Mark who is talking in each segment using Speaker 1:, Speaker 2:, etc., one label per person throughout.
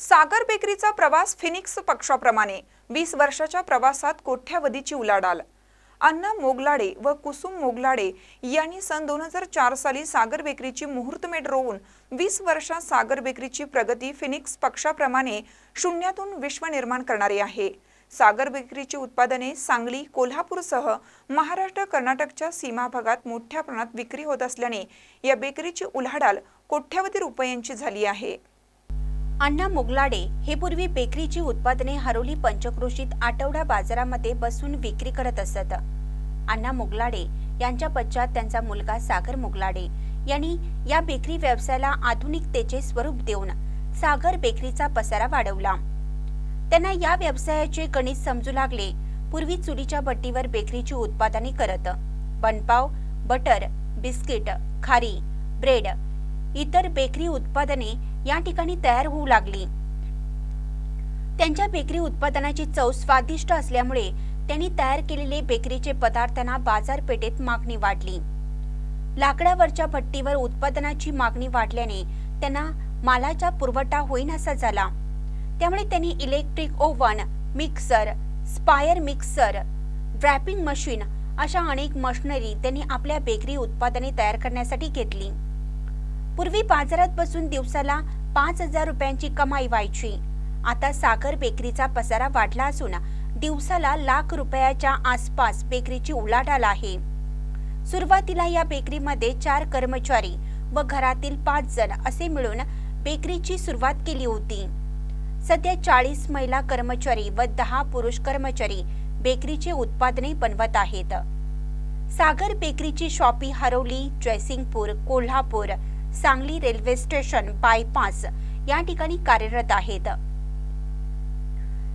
Speaker 1: सागर बेकरीचा प्रवास फिनिक्स पक्षाप्रमाणे. वीस वर्षाच्या प्रवासात कोठ्यावधीची उलाढाल. अण्णा मोगलाडे व कुसुम मोगलाडे यांनी सन दोन हजार चार साली सागर बेकरीची मुहूर्तमेढ रोवून वीस वर्षात सागर बेकरीची प्रगती फिनिक्स पक्षाप्रमाणे शून्यातून विश्व निर्माण करणारी आहे. सागर बेकरीची उत्पादने सांगली कोल्हापूरसह महाराष्ट्र कर्नाटकच्या सीमा भागात मोठ्या प्रमाणात विक्री होत असल्याने या बेकरीची उलाढाल कोट्यावधी रुपयांची झाली आहे.
Speaker 2: अण्णा मुगलाडे हे पूर्वी बेकरीची उत्पादने हरोली पंचक्रोशीत आठवडा बाजारामध्ये बसून विक्री करत असत. अण्णा मुगलाडे यांच्या पश्चात त्यांचा मुलगा सागर मुगलाडे यांनी या बेकरी व्यवसायाला आधुनिकतेचे स्वरूप देऊन सागर बेकरीचा पसारा वाढवला. त्यांना या व्यवसायाचे गणित समजू लागले. पूर्वी चुलीच्या भट्टीवर बेकरीची उत्पादने करत. बनपाव बटर बिस्किट खारी ब्रेड इतर बेकरी उत्पादने या ठिकाणी तयार होऊ लागली. त्यांच्या बेकरी उत्पादनाची चव स्वादिष्ट असल्यामुळे त्यांनी तयार केलेले बेकरीचे पदार्थांना बाजारपेठेत मागणी वाढली. लाकडावरच्या भट्टीवर उत्पादनाची मागणी वाढल्याने त्यांना मालाचा पुरवठा होईनासा झाला. त्यामुळे त्यांनी electric oven mixer spiral mixer dropping machine अशा अनेक मशिनरी त्यांनी आपल्या बेकरी उत्पादने तयार करण्यासाठी घेतली. पूर्वी बाजारात बसून दिवसाला पाच हजार रुपयांची कमाई व्हायची. आता सागर बेकरीचा पसारा वाढला असून दिवसाला लाख रुपयाच्या आसपास बेकरीची उलाढाल आहे. सुरुवातीला या बेकरीमध्ये चार कर्मचारी व घरातील पाच जण असे मिळून बेकरीची सुरुवात केली होती. सध्या चाळीस महिला कर्मचारी व दहा पुरुष कर्मचारी बेकरीचे उत्पादने बनवत आहेत. सागर बेकरीची शॉपी हरवली Jaysingpur Kolhapur Sangli railway station bypass या ठिकाणी कार्यरत आहेत.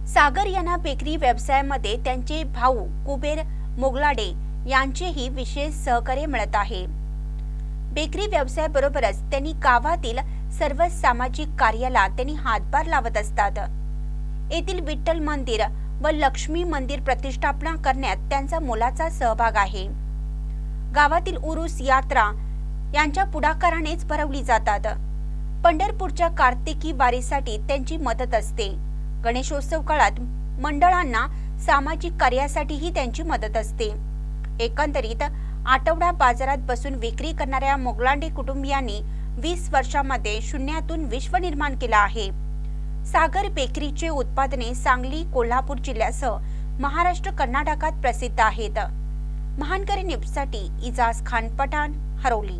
Speaker 2: सागर यांना बेकरी व्यवसायामध्ये त्यांचे भाऊ कुबेर मोगलाडे यांचेही विशेष सहकार्य मिळत आहे. बेकरी व्यवसायाबरोबरच त्यांनी गावातील सर्व सामाजिक कार्याला त्यांनी हातभार लावत असतात. येथील विठ्ठल मंदिर व लक्ष्मी मंदिर प्रतिष्ठापना करण्यात त्यांचा मोलाचा सहभाग आहे. गावातील उरुस यात्रा यांच्या पुढाकारानेच भरवली जातात. पंढरपूरच्या कार्तिकी वारीसाठी त्यांची मदत असते. गणेशोत्सव काळात मंडळांना सामाजिक कार्यासाठीही त्यांची मदत असते. एकंदरीत आठवडा बाजारात बसून विक्री करणाऱ्या मोगलांडे कुटुंबियांनी वीस वर्षामध्ये शून्यातून विश्व निर्माण केला आहे. सागर बेकरीचे उत्पादने सांगली कोल्हापूर जिल्ह्यासह महाराष्ट्र कर्नाटकात प्रसिद्ध आहेत. महानकरी न्यूजसाठी इजाज खान पठाण हरवली.